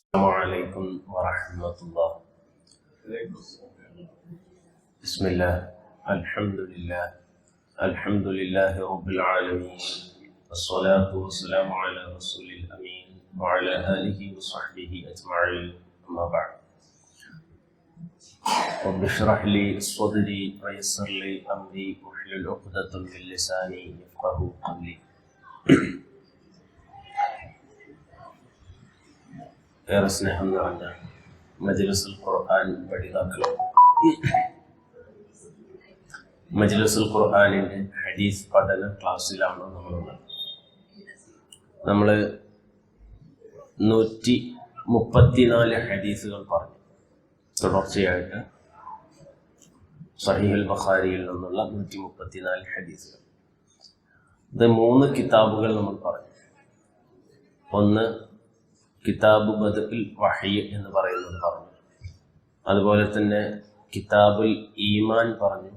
السلام عليكم ورحمة الله. بسم الله. الحمد لله. الحمد لله رب العالمين. والصلاة والسلام على رسول الأمين وعلى آله وصحبه أجمعين. أما بعد. رب اشرح لي صدري ويسر لي أمري. واحلل عقدة من لساني يفقه قولي. ഏറെ സ്നേഹം നിറഞ്ഞ മജ്ലിസുൽ ഖുർആൻ പഠിതാക്കളും? മജ്ലിസുൽ ഖുർആാനിന്റെ ഹദീസ് പഠന ക്ലാസ്സിലാണ് നമ്മളുള്ളത്? നമ്മൾ നൂറ്റി മുപ്പത്തിനാല് ഹദീസുകൾ പറഞ്ഞു. തുടർച്ചയായിട്ട് സഹീൽ ബഖാരിയിൽ നിന്നുള്ള നൂറ്റി മുപ്പത്തിനാല് ഹദീസുകൾ. ഇത് മൂന്ന് കിതാബുകൾ നമ്മൾ പറഞ്ഞു. ഒന്ന് കിതാബ് ബദുൽ വഹി എന്ന് പറയുന്നത് പറഞ്ഞു. അതുപോലെ തന്നെ കിതാബുൽ ഈമാൻ പറഞ്ഞു.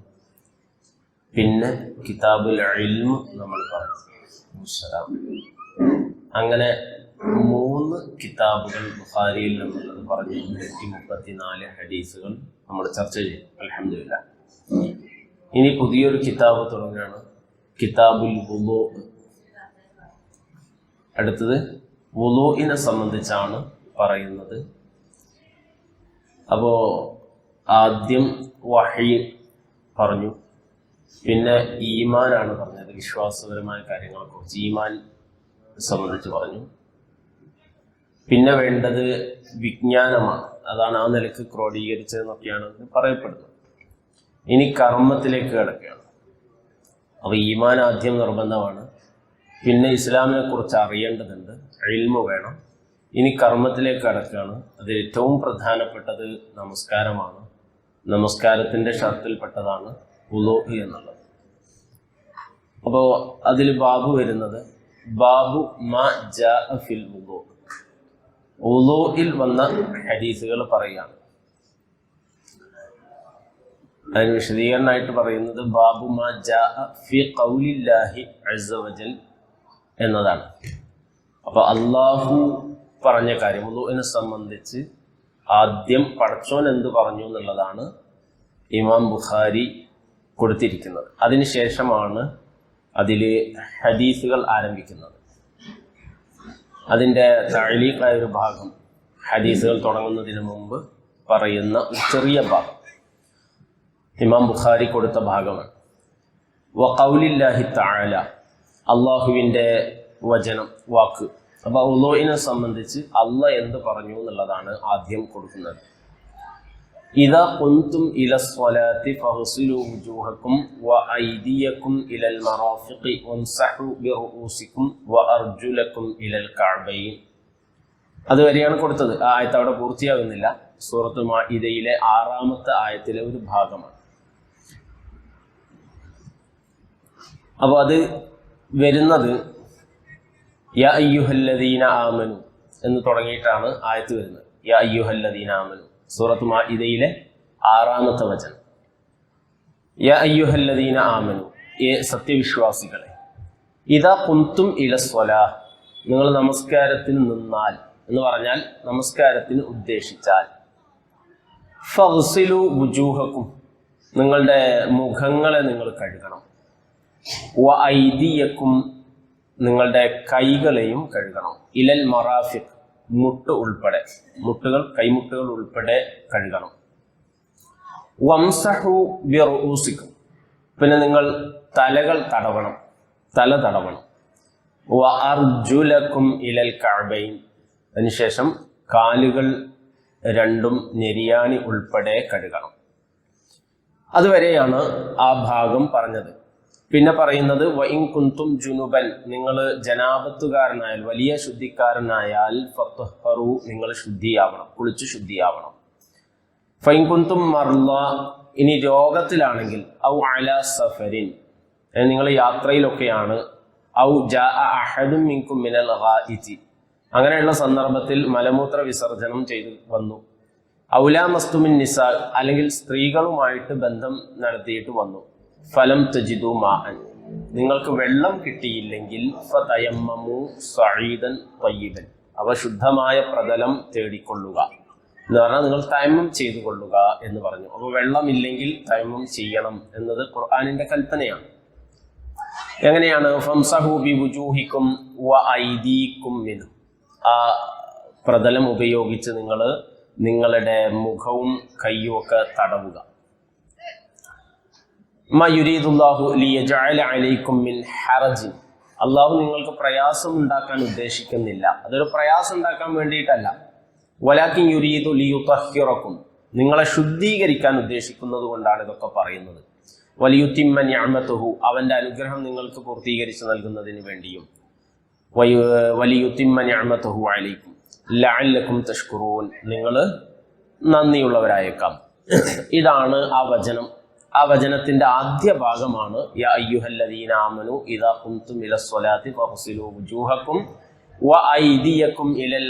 പിന്നെ കിതാബുൽ ഇൽമു നമ്മൾ പറഞ്ഞു. അങ്ങനെ മൂന്ന് കിതാബുകൾ ബുഖാരിയിൽ നിന്നുള്ളത് പറഞ്ഞു. നൂറ്റി മുപ്പത്തിനാല് ഹദീസുകൾ നമ്മൾ ചർച്ച ചെയ്യും അലഹമില്ല ഇനി പുതിയൊരു കിതാബ് തുടങ്ങുകയാണ് കിതാബുൽ ഹുബോ അടുത്തത് വുളുവിനെ സംബന്ധിച്ചാണ് പറയുന്നത്. അപ്പോൾ ആദ്യം വഹി പറഞ്ഞു. പിന്നെ ഈമാനാണ് പറഞ്ഞത്. വിശ്വാസപരമായ കാര്യങ്ങളെ കുറിച്ച് ഈമാൻ സംബന്ധിച്ച് പറഞ്ഞു. പിന്നെ വേണ്ടത് വിജ്ഞാനമാണ്. അതാണ് ആ നിലയ്ക്ക് ക്രോഡീകരിച്ചതെന്നൊക്കെയാണ് പറയപ്പെടുന്നത്. ഇനി കർമ്മത്തിലേക്ക് കിടക്കുകയാണ്. അപ്പോൾ ഈമാൻ ആദ്യം നിർബന്ധമാണ്. പിന്നെ ഇസ്ലാമിനെ കുറിച്ച് അറിയേണ്ടതുണ്ട്. എൽമ വേണം. ഇനി കർമ്മത്തിലേക്ക് കടക്കുകയാണ്. അതിൽ ഏറ്റവും പ്രധാനപ്പെട്ടത് നമസ്കാരമാണ്. നമസ്കാരത്തിന്റെ ഷർത്തിൽപ്പെട്ടതാണ് ഉലോഹി എന്നുള്ളത്. അപ്പോൾ അതിൽ ബാബു വരുന്നത് ബാബു മ ഫിൽ ഉലോ. ഉലോയിൽ വന്ന ഹദീസുകൾ പറയുകയാണ്. അതിന് വിശദീകരണമായിട്ട് പറയുന്നത് ബാബു മ ജ ഫി കൗലില്ലാഹി അസവജൽ എന്നതാണ്. അപ്പൊ അള്ളാഹു പറഞ്ഞ കാര്യം ഉദുവിനെ സംബന്ധിച്ച് ആദ്യം പടച്ചോൻ എന്ത് പറഞ്ഞു എന്നുള്ളതാണ് ഇമാം ബുഖാരി കൊടുത്തിരിക്കുന്നത്. അതിനുശേഷമാണ് അതിൽ ഹദീസുകൾ ആരംഭിക്കുന്നത്. അതിന്റെ തഴലീക്കായ ഒരു ഭാഗം ഹദീസുകൾ തുടങ്ങുന്നതിന് മുമ്പ് പറയുന്ന ചെറിയ ഭാഗം. ഇമാം ബുഖാരി കൊടുത്ത ഭാഗമാണ്. വ വഖൗലില്ലാഹി തആല അള്ളാഹുവിന്റെ വചനം വാക്ക്. അപ്പൊ ഉലോയിനെ സംബന്ധിച്ച് അല്ല എന്ത് പറഞ്ഞു എന്നുള്ളതാണ് ആദ്യം കൊടുക്കുന്നത്. ഇതാ കൊന്തും ഇല സ്വലാത്തി ഫഹ്സിലു വ ഐദിയക്കും ഇലൽ മറാഫിഖി വംസഹു വ അർജുലക്കും ഇലൽ കഅബൈൻ. അതുവരെയാണ് കൊടുത്തത്. ആ ആയത്ത് അവിടെ പൂർത്തിയാകുന്നില്ല. സൂറത്ത് മാഇദയിലെ ആറാമത്തെ ആയത്തിലെ ഒരു ഭാഗമാണ്. അപ്പോൾ അത് വരുന്നത് യ ആമനു എന്ന് തുടങ്ങിയിട്ടാണ് ആയത്ത് വരുന്നത്. യ അയ്യുഹല്ലദീന ആമനു. സൂറത്ത് മാഇദയിലെ ആറാമത്തെ വചനം. യ അയ്യുഹല്ലദീന ആമനു. ഏ സത്യവിശ്വാസികളെ ഇതാ കുന്തും ഇലസ്വല നിങ്ങൾ നമസ്കാരത്തിന് നിന്നാൽ എന്ന് പറഞ്ഞാൽ നമസ്കാരത്തിന് ഉദ്ദേശിച്ചാൽ. ഫസിലു ബുജൂഹക്കും നിങ്ങളുടെ മുഖങ്ങളെ നിങ്ങൾ കഴുകണം. വ ഐദിയക്കും നിങ്ങളുടെ കൈകളെയും കഴുകണം. ഇലൽ മറാഫി മുട്ട് ഉൾപ്പെടെ. മുട്ടുകൾ കൈമുട്ടുകൾ ഉൾപ്പെടെ കഴുകണം. വംസഹു ബിറൂസിക്കും പിന്നെ നിങ്ങൾ തലകൾ തടവണം. തല തടവണം. വ അർജുലക്കും ഇലൽ കഅബൈൻ. അതിനുശേഷം കാലുകൾ രണ്ടും നെരിയാണി ഉൾപ്പെടെ കഴുകണം. അതുവരെയാണ് ആ ഭാഗം പറഞ്ഞത്. പിന്നെ പറയുന്നത് വൈൻ കുന്തും ജുനുബൻ. നിങ്ങൾ ജനാപത്തുകാരനായാൽ വലിയ ശുദ്ധിക്കാരനായാൽ ഫത്തുഹറു നിങ്ങൾ ശുദ്ധിയാവണം കുളിച്ച് ശുദ്ധിയാവണം. ഫൈൻ കുന്തും മർല ഇനി രോഗത്തിലാണെങ്കിൽ ഔ അല സഫരിൻ. നിങ്ങൾ യാത്രയിലൊക്കെയാണ് ഔ ജാ അഹദും മിൻകും മിനൽ ഹാഇതി അങ്ങനെയുള്ള സന്ദർഭത്തിൽ മലമൂത്ര വിസർജനം ചെയ്തു വന്നു. ഔലാ മസ്തുമിൻ നിസാൽ അല്ലെങ്കിൽ സ്ത്രീകളുമായിട്ട് ബന്ധം നടത്തിയിട്ട് വന്നു. ഫലം തജിദു മാഹൻ നിങ്ങൾക്ക് വെള്ളം കിട്ടിയില്ലെങ്കിൽ തയ്യിബൻ. അവ ശുദ്ധമായ പ്രതലം തേടിക്കൊള്ളുക. എന്ന് പറഞ്ഞാൽ നിങ്ങൾ തൈമം ചെയ്തു കൊള്ളുക എന്ന് പറഞ്ഞു. അപ്പോൾ വെള്ളമില്ലെങ്കിൽ തൈമം ചെയ്യണം എന്നത് ഖുർആാനിന്റെ കൽപ്പനയാണ്. എങ്ങനെയാണ്? ഫംസഹൂബി ആ പ്രതലം ഉപയോഗിച്ച് നിങ്ങൾ നിങ്ങളുടെ മുഖവും കയ്യും ഒക്കെ തടവുക മാ യുരീദുല്ലാഹു ലിയജഅല അലൈക്കും മിൻ ഹറജിൻ അള്ളാഹു നിങ്ങൾക്ക് പ്രയാസം ഉണ്ടാക്കാൻ ഉദ്ദേശിക്കുന്നില്ല. അതൊരു പ്രയാസം ഉണ്ടാക്കാൻ വേണ്ടിയിട്ടല്ല. വലാക്കിൻ യുരീദു ലിയുതഹിറക്കും നിങ്ങളെ ശുദ്ധീകരിക്കാൻ ഉദ്ദേശിക്കുന്നത് കൊണ്ടാണ് ഇതൊക്കെ പറയുന്നത്. വലിയുത്തിമ്മ ഞാമത്തുഹു അവന്റെ അനുഗ്രഹം നിങ്ങൾക്ക് പൂർത്തീകരിച്ച് നൽകുന്നതിന് വേണ്ടിയും. വലിയുത്തിമ്മ ഞാമത്തുഹു അലൈക്കും. ലഅല്ലക്കും തഷ്കുറൂൻ. നിങ്ങൾ നന്ദിയുള്ളവരായേക്കാം. ഇതാണ് ആ വചനം. ആ വചനത്തിന്റെ ആദ്യ ഭാഗമാണ് യാ ഇദാ ഇലൽ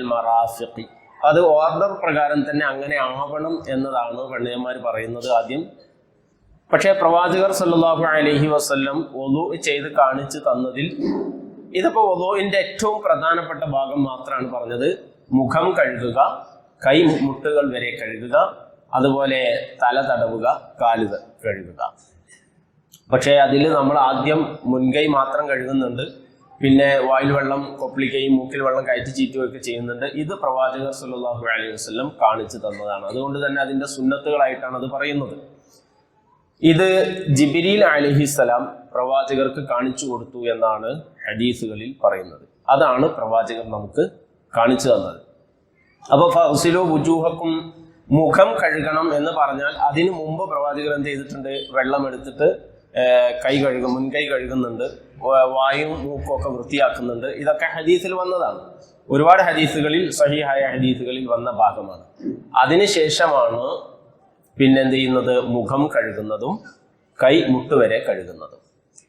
അത് ഓർഡർ പ്രകാരം തന്നെ അങ്ങനെ ആവണം എന്നതാണ് പണ്ഡിതന്മാർ പറയുന്നത് ആദ്യം. പക്ഷേ പ്രവാചകർ സല്ലാഹു അലഹി വസ്ല്ലം ഒതു ചെയ്ത് കാണിച്ചു തന്നതിൽ ഇതിപ്പോ ഒതുവിന്റെ ഏറ്റവും പ്രധാനപ്പെട്ട ഭാഗം മാത്രമാണ് പറഞ്ഞത്. മുഖം കഴുകുക കൈ മുട്ടുകൾ വരെ കഴുകുക അതുപോലെ തല തടവുക കാൽ കഴുകുക. പക്ഷേ അതിൽ നമ്മൾ ആദ്യം മുൻകൈ മാത്രം കഴുകുന്നുണ്ട്. പിന്നെ വായിൽ വെള്ളം കൊപ്പിളിക്കുകയും മൂക്കിൽ വെള്ളം കയറ്റി ചീറ്റുകയൊക്കെ ചെയ്യുന്നുണ്ട്. ഇത് പ്രവാചകർ സല്ലല്ലാഹു അലൈഹി വസ്ലം കാണിച്ചു തന്നതാണ്. അതുകൊണ്ട് തന്നെ അതിന്റെ സുന്നത്തുകളായിട്ടാണ് അത് പറയുന്നത്. ഇത് ജിബിരിൽ അലിഹിസലാം പ്രവാചകർക്ക് കാണിച്ചു കൊടുത്തു എന്നാണ് ഹദീസുകളിൽ പറയുന്നത്. അതാണ് പ്രവാചകർ നമുക്ക് കാണിച്ചു തന്നത്. അപ്പൊ ഫസിലോ വുജൂഹക്കും മുഖം കഴുകണം എന്ന് പറഞ്ഞാൽ അതിനു മുമ്പ് പ്രവാചകർ എന്ത് ചെയ്തിട്ടുണ്ട്? വെള്ളം എടുത്തിട്ട് കൈ കഴുകും മുൻകൈ കഴുകുന്നുണ്ട്. വായും മൂക്കും ഒക്കെ വൃത്തിയാക്കുന്നുണ്ട്. ഇതൊക്കെ ഹദീസിൽ വന്നതാണ്. ഒരുപാട് ഹദീസുകളിൽ സഹിഹായ ഹദീസുകളിൽ വന്ന ഭാഗമാണ്. അതിനുശേഷമാണ് പിന്നെന്ത് ചെയ്യുന്നത്? മുഖം കഴുകുന്നതും കൈ മുട്ടുവരെ കഴുകുന്നതും.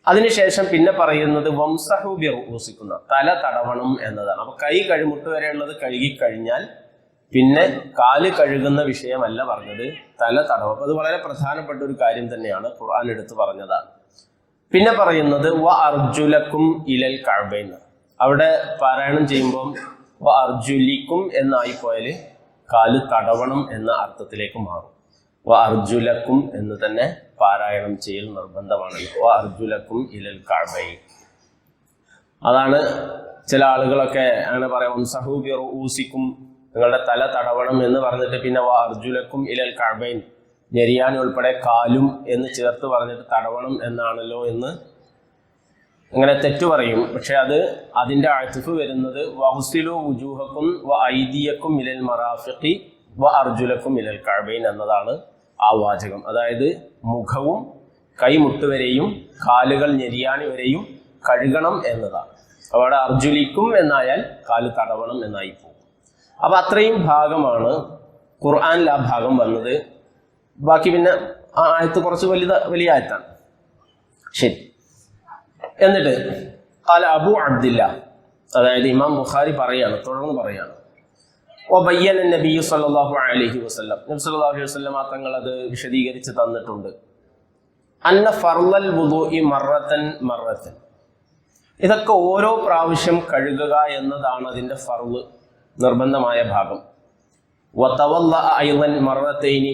അതിനുശേഷം പിന്നെ പറയുന്നത് വംസഹൂബി ഊസിക്കുന്ന തല തടവണം എന്നതാണ്. അപ്പൊ കൈ കഴിമുട്ട് വരെയുള്ളത് കഴുകി കഴിഞ്ഞാൽ പിന്നെ കാൽ കഴുകുന്ന വിഷയമല്ല പറഞ്ഞത് തല തടവും അത് വളരെ പ്രധാനപ്പെട്ട ഒരു കാര്യം തന്നെയാണ് ഖുർആൻ എടുത്ത് പറഞ്ഞതാണ്. പിന്നെ പറയുന്നത് വ അർജുലക്കും ഇലൽ കഴബൈൻ അവിടെ പാരായണം ചെയ്യുമ്പം വ അർജുലിക്കും എന്നായി പോയാൽ കാൽ തടവണം എന്ന അർത്ഥത്തിലേക്ക് മാറും. വ അർജുലക്കും എന്ന് തന്നെ പാരായണം ചെയ്യൽ നിർബന്ധമാണ് വ അർജുലക്കും ഇലൽ കഴബൈ അതാണ് ചില ആളുകളൊക്കെ അങ്ങനെ പറയാം സഹൂബിയർ ഊസിക്കും നിങ്ങളുടെ തല തടവണം എന്ന് പറഞ്ഞിട്ട് പിന്നെ വ അർജുലക്കും ഇലൽ കഴബൈൻ ഞെരിയാൻ ഉൾപ്പെടെ കാലും എന്ന് ചേർത്ത് പറഞ്ഞിട്ട് തടവണം എന്നാണല്ലോ എന്ന് അങ്ങനെ തെറ്റു പറയും. പക്ഷെ അത് അതിന്റെ അഴുത്തിഫ് വരുന്നത് വഹുസിലു വുജൂഹക്കും വ ഐദിയക്കും ഇലൽ മറാഫിഖി വ അർജുലക്കും ഇലൽ കഴബൈൻ എന്നതാണ് ആ വാചകം. അതായത് മുഖവും കൈമുട്ട് വരെയും കാലുകൾ ഞെരിയാണി വരെയും കഴുകണം എന്നതാണ്. അവിടെ അർജുലിക്കും എന്നായാൽ കാൽ തടവണം എന്നായി പോകും. അപ്പൊ അത്രയും ഭാഗമാണ് ഖുർആാനിൽ ആ ഭാഗം വന്നത്. ബാക്കി പിന്നെ ആ ആയത്ത് കുറച്ച് വലുത വലിയ ആയത്താണ്. ശരി. എന്നിട്ട് കാല അബു അബ്ദില്ല അതായത് ഇമാം ബുഖാരി പറയാണ് തുടർന്ന് പറയാണ്. ഒബയ്യൻ നബി സല്ലല്ലാഹു അലൈഹി വസ്ലം നബി സല്ലല്ലാഹു അലൈഹി വസ്ലം തങ്ങൾ അത് വിശദീകരിച്ച് തന്നിട്ടുണ്ട്. അന്ന ഫർലൽ വുദൂഇ മറത്തൻ മറത്തൻ ഇതൊക്കെ ഓരോ പ്രാവശ്യം കഴുകുക എന്നതാണ് അതിന്റെ ഫർൾ നിർബന്ധമായ ഭാഗം.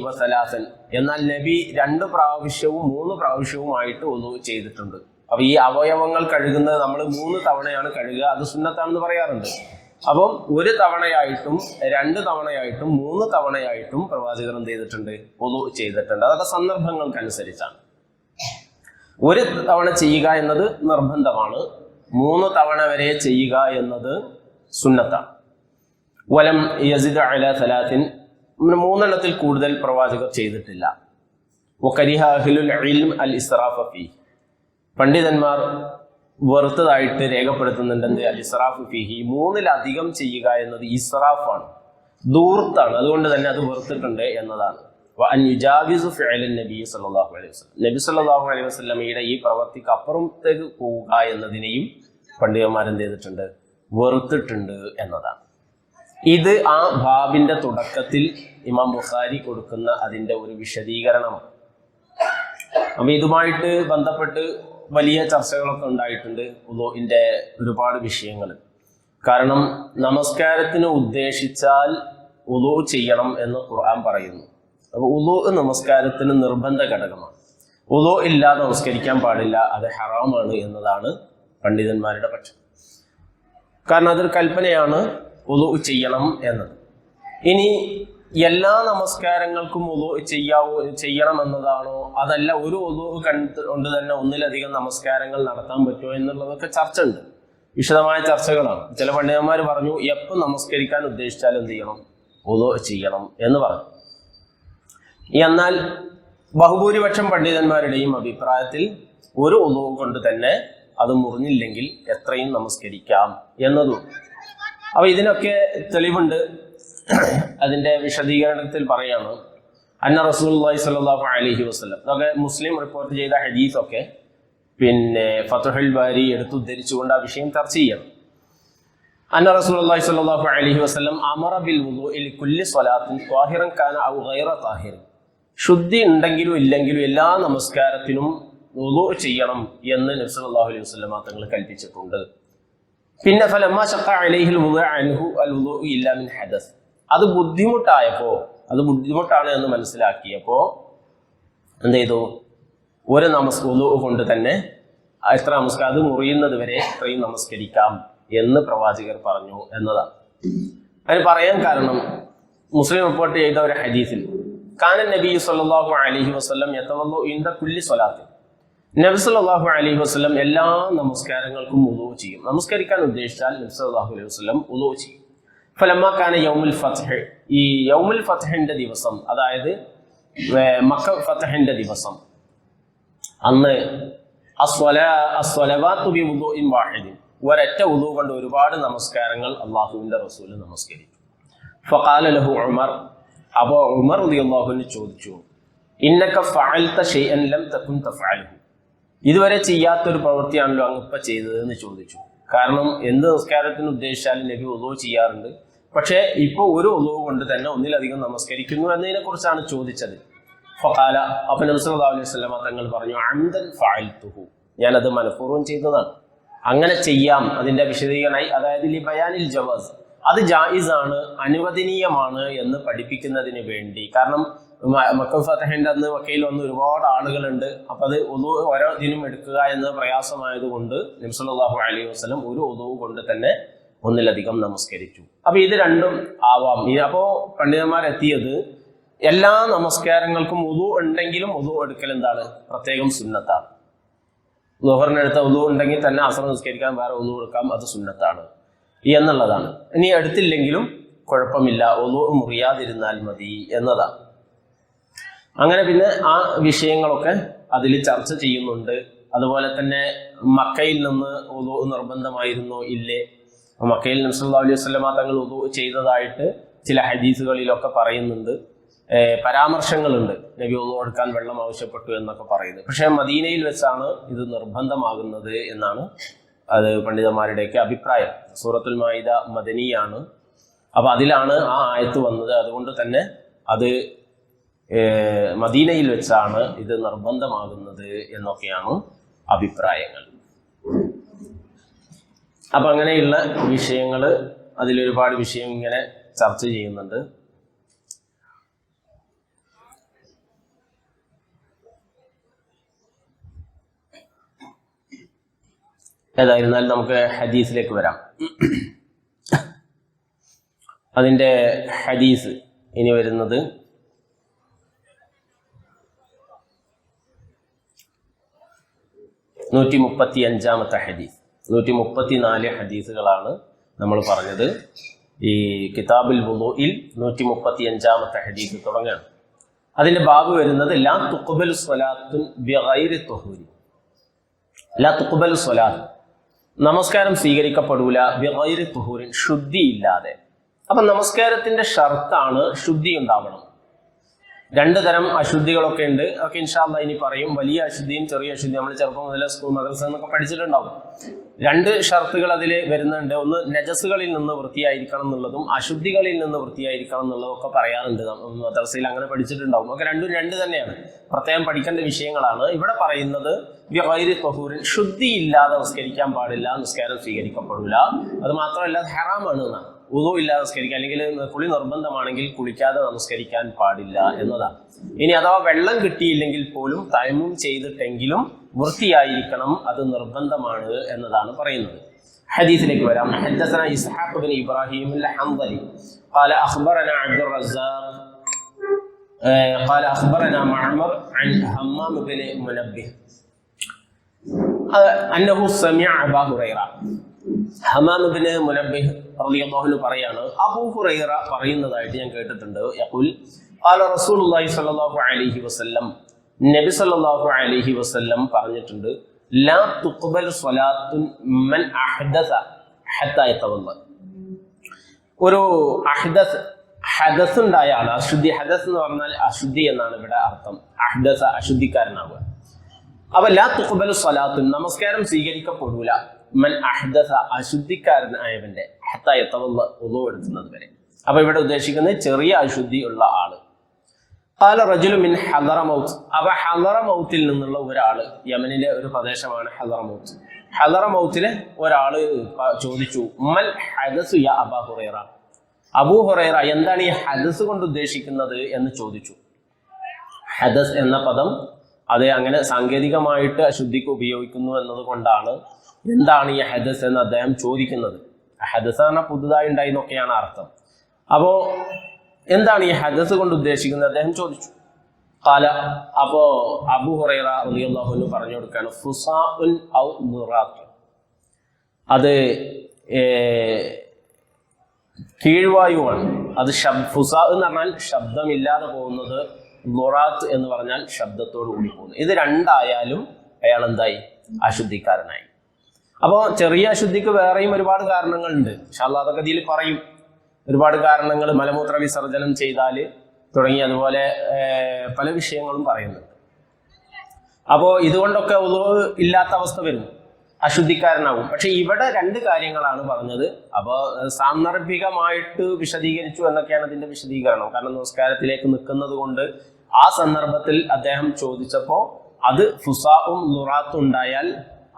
വസലാസൻ. എന്നാൽ നബി രണ്ട് പ്രാവശ്യവും മൂന്ന് പ്രാവശ്യവുമായിട്ട് ഒന്നു ചെയ്തിട്ടുണ്ട്. അപ്പൊ ഈ അവയവങ്ങൾ കഴുകുന്നത് നമ്മൾ മൂന്ന് തവണയാണ് കഴുകുക. അത് സുന്നത്താണെന്ന് പറയാറുണ്ട്. അപ്പം ഒരു തവണയായിട്ടും രണ്ട് തവണയായിട്ടും മൂന്ന് തവണയായിട്ടും പ്രവാചകർ എന്ത് ചെയ്തിട്ടുണ്ട്? ഒന്നു ചെയ്തിട്ടുണ്ട്. അതൊക്കെ സന്ദർഭങ്ങൾക്കനുസരിച്ചാണ്. ഒരു തവണ ചെയ്യുക എന്നത് നിർബന്ധമാണ്. മൂന്ന് തവണ വരെ ചെയ്യുക എന്നത് സുന്നത്താണ്. വലം യസിദ് അല സലാത്തിൻ. മൂന്നെണ്ണത്തിൽ കൂടുതൽ പ്രവാചകർ ചെയ്തിട്ടില്ല. വകരിഹ അഹ്ലുൽ ഇൽം അൽ ഇസ്റാഫ ഫീ. പണ്ഡിതന്മാർ വെറുത്തതായിട്ട് രേഖപ്പെടുത്തുന്നുണ്ടെന്ന് അൽ ഇസ്റാഫ് ഫിഹി മൂന്നിലധികം ചെയ്യുക എന്നത് ഇസ്റാഫാണ് ദൂർത്താണ്. അതുകൊണ്ട് തന്നെ അത് വെറുത്തിട്ടുണ്ട് എന്നതാണ്. നബി സല്ലല്ലാഹു അലൈഹി വസല്ലം. നബി അലൈഹി ഈ പ്രവർത്തിക്ക് അപ്പുറത്തേക്ക് പോവുക എന്നതിനെയും പണ്ഡിതന്മാരെന്ത് ചെയ്തിട്ടുണ്ട്? വെറുത്തിട്ടുണ്ട് എന്നതാണ്. ഇത് ആ ബാബിന്റെ തുടക്കത്തിൽ ഇമാം ബുഖാരി കൊടുക്കുന്ന അതിന്റെ ഒരു വിശദീകരണമാണ്. അപ്പൊ ഇതുമായിട്ട് ബന്ധപ്പെട്ട് വലിയ ചർച്ചകളൊക്കെ ഉണ്ടായിട്ടുണ്ട് ഉദോഇന്റെ ഒരുപാട് വിഷയങ്ങൾ കാരണം നമസ്കാരത്തിന് ഉദ്ദേശിച്ചാൽ ഉദു ചെയ്യണം എന്ന് ഖുർആൻ പറയുന്നു. അപ്പൊ ഉദു നമസ്കാരത്തിന് നിർബന്ധ ഘടകമാണ്. ഉദു ഇല്ലാതെ നമസ്കരിക്കാൻ പാടില്ല അത് ഹറാമാണ് എന്നതാണ് പണ്ഡിതന്മാരുടെ പക്ഷം. കാരണം അതൊരു കൽപ്പനയാണ്. ഉദു ചെയ്യണം എന്നത്. ഇനി എല്ലാ നമസ്കാരങ്ങൾക്കും ഉദു ചെയ്യാവോ ചെയ്യണം എന്നതാണോ? അതല്ല ഒരു ഉദു കണ്ട് തന്നെ ഒന്നിലധികം നമസ്കാരങ്ങൾ നടത്താൻ പറ്റുമോ എന്നുള്ളതൊക്കെ ചർച്ച ഉണ്ട് വിശദമായ ചർച്ചകളാണ്. ചില പണ്ഡിതന്മാർ പറഞ്ഞു എപ്പോൾ നമസ്കരിക്കാൻ ഉദ്ദേശിച്ചാൽ എന്ത് ചെയ്യണം? ഉദു ചെയ്യണം എന്ന് പറഞ്ഞു. എന്നാൽ ബഹുഭൂരിപക്ഷം പണ്ഡിതന്മാരുടെയും അഭിപ്രായത്തിൽ ഒരു ഉദു കൊണ്ട് തന്നെ അത് മുറിഞ്ഞില്ലെങ്കിൽ എത്രയും നമസ്കരിക്കാം എന്നതും അപ്പൊ ഇതിനൊക്കെ തെളിവുണ്ട്. അതിന്റെ വിശദീകരണത്തിൽ പറയാണ് അന്ന റസൂലി സ്വല്ലല്ലാഹു അലൈഹി വസല്ലം. അതൊക്കെ മുസ്ലിം റിപ്പോർട്ട് ചെയ്ത ഹദീസൊക്കെ. പിന്നെ ഫതുഹുൽ ബാരി എടുത്തുദ്ധരിച്ചുകൊണ്ട് ആ വിഷയം ചർച്ച ചെയ്യണം. അന്ന റസൂലി സ്വല്ലല്ലാഹു അലൈഹി വസല്ലം അമറ ബിൽ ലികുല്ലി സ്വലാത്തിൻ കാന ഔ ഗൈറ ശുദ്ധി ഉണ്ടെങ്കിലും ഇല്ലെങ്കിലും എല്ലാ നമസ്കാരത്തിനും ചെയ്യണം എന്ന് നബി സല്ലല്ലാഹു അലൈഹി വസ്ലം തങ്ങൾ കൽപ്പിച്ചിട്ടുണ്ട്. പിന്നെ അലൈഹിൽ അൻഹു അൽ മിൻ ഹദസ്. അത് ബുദ്ധിമുട്ടായപ്പോ അത് ബുദ്ധിമുട്ടാണ് എന്ന് മനസ്സിലാക്കിയപ്പോ എന്ത് ചെയ്തു? ഒരു നമസ് വുദൂ കൊണ്ട് തന്നെ എത്ര നമസ്കാരം അത് മുറിയുന്നത് വരെ ഇത്രയും നമസ്കരിക്കാം എന്ന് പ്രവാചകർ പറഞ്ഞു എന്നതാണ് അതിന് പറയാൻ കാരണം മുസ്ലിം റിപ്പോർട്ട് ചെയ്ത ഒരു ഹദീസിൽ കാനൻ നബി സല്ലല്ലാഹു അലൈഹി ഇൻദ കുല്ലി സ്വലാത്തിൻ. നബി സല്ലല്ലാഹു അലൈഹി വസല്ലം എല്ലാ നമസ്കാരങ്ങൾക്കും ഉദവ് ചെയ്യും. നമസ്കരിക്കാൻ ഉദ്ദേശിച്ചാൽ നബി സല്ലല്ലാഹു അലൈഹി വസല്ലം ഉദവ് ചെയ്യും. ഫലമ്മ കാന യൗമുൽ ഫത്ഹ്. ഈ യൗമുൽ ഫത്ഹിന്റെ ദിവസം അതായത് മക്ക ഫത്ഹിന്റെ ദിവസം. അന്ന് വാഹിദിൻ. ഒരൊറ്റ ഉദു കൊണ്ട് ഒരുപാട് നമസ്കാരങ്ങൾ അള്ളാഹുവിന്റെ റസൂൽ നമസ്കരിച്ചു. ഫഖാല ലഹു ഉമർ. അപ്പോ ഉമർ റളിയല്ലാഹുവിന് ചോദിച്ചു ഇന്നക ഫഅൽത ഷൈഅൻ ലം തകുൻ തഫഅലുഹു. ഇതുവരെ ചെയ്യാത്തൊരു പ്രവൃത്തിയാണല്ലോ അങ്ങ് ചെയ്തത് എന്ന് ചോദിച്ചു. കാരണം എന്ത് നമസ്കാരത്തിന് ഉദ്ദേശിച്ചാലും നബി ഉദവ് ചെയ്യാറുണ്ട്. പക്ഷേ ഇപ്പോൾ ഒരു ഉദവ് കൊണ്ട് തന്നെ ഒന്നിലധികം നമസ്കരിക്കുന്നു എന്നതിനെ കുറിച്ചാണ് ചോദിച്ചത്. ഫഹാല അപ്പൊ നബി സല്ലല്ലാഹു അലൈഹി തങ്ങൾ പറഞ്ഞു അന്തൻ ഫാൽത്തുഹു ഞാനത് മനഃപൂർവം ചെയ്തതാണ്. അങ്ങനെ ചെയ്യാം അതിന്റെ വിശദീകരണമായി അതായത് ലി ബയാനിൽ ജവാസ്. അത് ജായിസ് ആണ് അനുവദനീയമാണ് എന്ന് പഠിപ്പിക്കുന്നതിന് വേണ്ടി. കാരണം മ- മക്ക ഫതഹിന്റെ അന്ന് മക്കയിൽ വന്ന് ഒരുപാട് ആളുകളുണ്ട്. അപ്പൊ അത് ഒതു ഓരോ ദിനം എടുക്കുക എന്ന പ്രയാസമായതുകൊണ്ട് നിംസലാഹു അലൈഹി വസ്ലം ഒരു ഒതുവ് കൊണ്ട് തന്നെ ഒന്നിലധികം നമസ്കരിച്ചു. അപ്പൊ ഇത് രണ്ടും ആവാം. ഈ അപ്പോ പണ്ഡിതന്മാരെത്തിയത് എല്ലാ നമസ്കാരങ്ങൾക്കും ഉതു ഉണ്ടെങ്കിലും ഉതു എടുക്കൽ എന്താണ്? പ്രത്യേകം സുന്നത്താണ്. ലോഹറിനടുത്ത ഉതു ഉണ്ടെങ്കിൽ തന്നെ അസർ നമസ്കരിക്കാൻ വേറെ ഉതു എടുക്കാം അത് സുന്നത്താണ്. എന്നുള്ളതാണ്. ഇനി എടുത്തില്ലെങ്കിലും കുഴപ്പമില്ല. ഒതു മുറിയാതിരുന്നാൽ മതി എന്നതാണ്. അങ്ങനെ പിന്നെ ആ വിഷയങ്ങളൊക്കെ അതിൽ ചർച്ച ചെയ്യുന്നുണ്ട്. അതുപോലെ തന്നെ മക്കയിൽ നിന്ന് ഉദു നിർബന്ധമായിരുന്നോ? ഇല്ലേ. മക്കയിൽ നബ്സല്ലാ അലൈഹി വസ്ലമ തങ്ങൾ ഉദു ചെയ്തതായിട്ട് ചില ഹദീസുകളിലൊക്കെ പറയുന്നുണ്ട്. പരാമർശങ്ങളുണ്ട്. നബി ഉദു എടുക്കാൻ വെള്ളം ആവശ്യപ്പെട്ടു എന്നൊക്കെ പറയുന്നത്. പക്ഷേ മദീനയിൽ വെച്ചാണ് ഇത് നിർബന്ധമാകുന്നത് എന്നാണ് അത് പണ്ഡിതന്മാരുടെയൊക്കെ അഭിപ്രായം. സൂറത്തുൽ മായിദ മദനിയാണ്. അപ്പൊ അതിലാണ് ആ ആയത്ത് വന്നത്. അതുകൊണ്ട് തന്നെ അത് മദീനയിൽ വെച്ചാണ് ഇത് നിർബന്ധമാകുന്നത് എന്നൊക്കെയാണ് അഭിപ്രായങ്ങൾ. അപ്പൊ അങ്ങനെയുള്ള വിഷയങ്ങൾ അതിലൊരുപാട് വിഷയം ഇങ്ങനെ ചർച്ച ചെയ്യുന്നുണ്ട്. ഏതായിരുന്നാലും നമുക്ക് ഹദീസിലേക്ക് വരാം. അതിന്റെ ഹദീസ് ഇനി വരുന്നത് നൂറ്റി മുപ്പത്തി അഞ്ചാമത്തെ ഹദീസ്. നൂറ്റി മുപ്പത്തി നാല് ഹദീസുകളാണ് നമ്മൾ പറഞ്ഞത്. ഈ കിതാബിൽ വുദൂഇൽ നൂറ്റി മുപ്പത്തി അഞ്ചാമത്തെ ഹദീസ് തുടങ്ങുകയാണ് അതിന്റെ ബാബ് വരുന്നത് ലാ തുക്കുബൽ സ്വലാത്തുൻ ബിഗൈരി ലാ തുക്കുബൽ സ്വലാത്ത്. നമസ്കാരം സ്വീകരിക്കപ്പെടൂല ബിഗൈരി തുഹൂരിൻ ശുദ്ധി ഇല്ലാതെ നമസ്കാരത്തിന്റെ ഷർത്താണ് ശുദ്ധി ഉണ്ടാവണം രണ്ട് തരം അശുദ്ധികളൊക്കെ ഉണ്ട്. അതൊക്കെ ഇൻഷാല്ല ഇനി പറയും. വലിയ അശുദ്ധിയും ചെറിയ അശുദ്ധിയും നമ്മൾ ചെറുപ്പം മുതലേ സ്കൂൾ മദ്രസ എന്നൊക്കെ പഠിച്ചിട്ടുണ്ടാവും. രണ്ട് ഷർത്തുകൾ അതിൽ വരുന്നുണ്ട്. ഒന്ന് നജസുകളിൽ നിന്ന് വൃത്തിയായിരിക്കണം എന്നുള്ളതും അശുദ്ധികളിൽ നിന്ന് വൃത്തിയായിരിക്കണം എന്നുള്ളതും ഒക്കെ പറയാറുണ്ട്. മദ്രസയിൽ അങ്ങനെ പഠിച്ചിട്ടുണ്ടാവും. ഒക്കെ രണ്ടും രണ്ട് തന്നെയാണ്. പ്രത്യേകം പഠിക്കേണ്ട വിഷയങ്ങളാണ്. ഇവിടെ പറയുന്നത് വ്യവൈരി തൊഹൂരിൻ ശുദ്ധിയില്ലാതെ നിസ്കരിക്കാൻ പാടില്ല നിസ്കാരം സ്വീകരിക്കപ്പെടില്ല അത് മാത്രമല്ല ഹറാമാണ് എന്നാണ്. ഉദു ഇല്ലാതെ നിസ്കരിക്കുക അല്ലെങ്കിൽ കുളി നിർബന്ധമാണെങ്കിൽ കുളിക്കാതെ നമസ്കരിക്കാൻ പാടില്ല എന്നതാണ് ഇനി അഥവാ വെള്ളം കിട്ടിയില്ലെങ്കിൽ പോലും തയമും ചെയ്തിട്ടെങ്കിലും വൃത്തിയായിരിക്കണം അത് നിർബന്ധമാണ് എന്നതാണ് പറയുന്നത് حديث വരാം حدثنا إسحاق بن إبراهيم الحنظلي قال أخبرنا عبد الرزاق آه، قال أخبرنا معمر عن همام بن منبه آه، أنه سمع أبا هريرة ഹമാം ഇബ്നു മുനബ്ബിഹ് റളിയല്ലാഹു അൻഹു പറയാണ് അബൂ ഹുറൈറ പറയുന്നതായിട്ട് ഞാൻ കേട്ടിട്ടുണ്ട്. യഖുൽ ഖാല റസൂലുള്ളാഹി സ്വല്ലല്ലാഹു അലൈഹി വസല്ലം നബി സല്ലല്ലാഹു അലൈഹി വസല്ലം പറഞ്ഞിട്ടുണ്ട് ലാ തുഖ്ബൽ സ്വലാത്തുൻ മൻ അഹ്ദസ ഹത്താ യതവല്ല. ഒരു അഹ്ദസ് ഹദസ് ഉണ്ടായ ആൾ അശുദ്ധി ഹദസ് എന്ന് പറഞ്ഞാൽ അശുദ്ധി എന്നാണ് ഇവിടെ അർത്ഥം. അഹ്ദസ അശുദ്ധിക്കാരനാവുക. അപ്പൊ ലാ തുഖ്ബൽ സ്വലാത്തുൻ നമസ്കാരം സ്വീകരിക്കപ്പെടൂല. മൻ അഹ്ദസ അശുദ്ധിക്കാരനായവന്റെ ഹത്താ യതവല്ല ഉളു എടുക്കുന്നത് വരെ. അപ്പൊ ഇവിടെ ഉദ്ദേശിക്കുന്നത് ചെറിയ അശുദ്ധി ഉള്ള ആൾ. കാല റജുലു മിൻ ഹദറമൗത്ത്. അപ്പൊ ഹദറമൗത്തിൽ നിന്നുള്ള ഒരാൾ യമനിലെ ഒരു പ്രദേശമാണ് ഹദറമൗത്ത്. ഹദറമൗത്തിലെ ഒരാൾ ചോദിച്ചു മൽ ഹദസു യാ അബാ ഹുറൈറ? അബൂ ഹുറൈറ എന്താണ് ഈ ഹദസ് കൊണ്ട് ഉദ്ദേശിക്കുന്നത് എന്ന് ചോദിച്ചു. ഹദസ് എന്ന പദം അത് അങ്ങനെ സാങ്കേതികമായിട്ട് അശുദ്ധിക്ക് ഉപയോഗിക്കുന്നു എന്നത് കൊണ്ടാണ് എന്താണ് ഈ ഹദസ് എന്ന് അദ്ദേഹം ചോദിക്കുന്നത്? ഹദസ് പറഞ്ഞാൽ പുതുതായി ഉണ്ടായി എന്നൊക്കെയാണ് അർത്ഥം. അപ്പോ എന്താണ് ഈ ഹദസ് കൊണ്ട് ഉദ്ദേശിക്കുന്നത്? അദ്ദേഹം ചോദിച്ചു. കാല അപ്പോ അബു ഹുറൈറ റളിയല്ലാഹു പറഞ്ഞു കൊടുക്കുകയാണ് ഫുസാഉൻ ഔ ദുറാത്ത് അത് കീഴ്വായുവാണ്. അത് ശബ് ഫുസ എന്ന് പറഞ്ഞാൽ ശബ്ദമില്ലാതെ പോകുന്നത് ലൊറാത്ത് എന്ന് പറഞ്ഞാൽ ശബ്ദത്തോട് കൂടി പോകുന്നു. ഇത് രണ്ടായാലും അയാൾ എന്തായി? അശുദ്ധിക്കാരനായി. അപ്പോൾ ചെറിയ അശുദ്ധിക്ക് വേറെയും ഒരുപാട് കാരണങ്ങളുണ്ട്. ഇൻഷാല്ലാ അതൊക്കെ ഇതിൽ പറയും. ഒരുപാട് കാരണങ്ങൾ മലമൂത്ര വിസർജനം ചെയ്താൽ തുടങ്ങി അതുപോലെ പല വിഷയങ്ങളും പറയുന്നുണ്ട്. അപ്പോൾ ഇതുകൊണ്ടൊക്കെ ഉളു ഇല്ലാത്ത അവസ്ഥ വരും. അശുദ്ധിക്കാരനാവും. പക്ഷെ ഇവിടെ രണ്ട് കാര്യങ്ങളാണ് പറഞ്ഞത്. അപ്പോൾ സാന്ദർഭികമായിട്ട് വിശദീകരിച്ചു എന്നൊക്കെയാണ് ഇതിന്റെ വിശദീകരണം. കാരണം നമസ്കാരത്തിലേക്ക് നിൽക്കുന്നത് കൊണ്ട് ആ സന്ദർഭത്തിൽ അദ്ദേഹം ചോദിച്ചപ്പോൾ അത് ഫുസാവും ലുറാത്തും ഉണ്ടായാൽ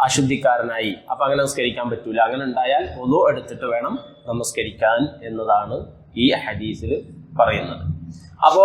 അശുദ്ധിക്കാരനായി. അപ്പൊ അങ്ങനെ നമസ്കരിക്കാൻ പറ്റൂല. അങ്ങനെ ഉണ്ടായാൽ ഒതു എടുത്തിട്ട് വേണം നമസ്കരിക്കാൻ എന്നതാണ് ഈ ഹദീസിൽ പറയുന്നത്. അപ്പോ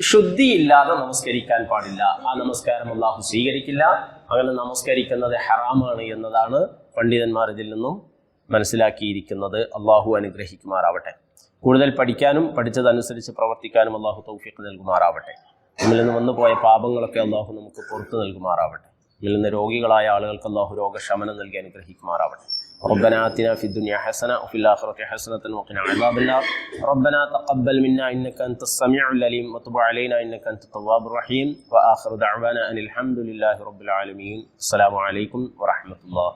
ശുദ്ധിയില്ലാതെ നമസ്കരിക്കാൻ പാടില്ല. ആ നമസ്കാരം അള്ളാഹു സ്വീകരിക്കില്ല. അങ്ങനെ നമസ്കരിക്കുന്നത് ഹറാമാണ് എന്നതാണ് പണ്ഡിതന്മാർ ഇതിൽ നിന്നും മനസ്സിലാക്കിയിരിക്കുന്നത്. അള്ളാഹു അനുഗ്രഹിക്കുമാറാവട്ടെ. കൂടുതൽ പഠിക്കാനും പഠിച്ചതനുസരിച്ച് പ്രവർത്തിക്കാനും അള്ളാഹു തൗഫീഖ് നൽകുമാറാവട്ടെ. നമ്മിൽ നിന്ന് വന്നു പോയ പാപങ്ങളൊക്കെ അള്ളാഹു നമുക്ക് പുറത്തു നൽകുമാറാവട്ടെ. നിന്ന് രോഗികളായ ആളുകൾക്ക് അള്ളാഹു രോഗശമനം നൽകി അനുഗ്രഹിക്കുമാറാവട്ടെ ربنا آتنا في الدنيا حسنة وفي الآخرة حسنة وقنا عذاب النار ربنا تقبل منا إنك أنت السميع العليم وتب علينا إنك أنت التواب الرحيم وآخر دعوانا أن الحمد لله رب العالمين السلام عليكم ورحمة الله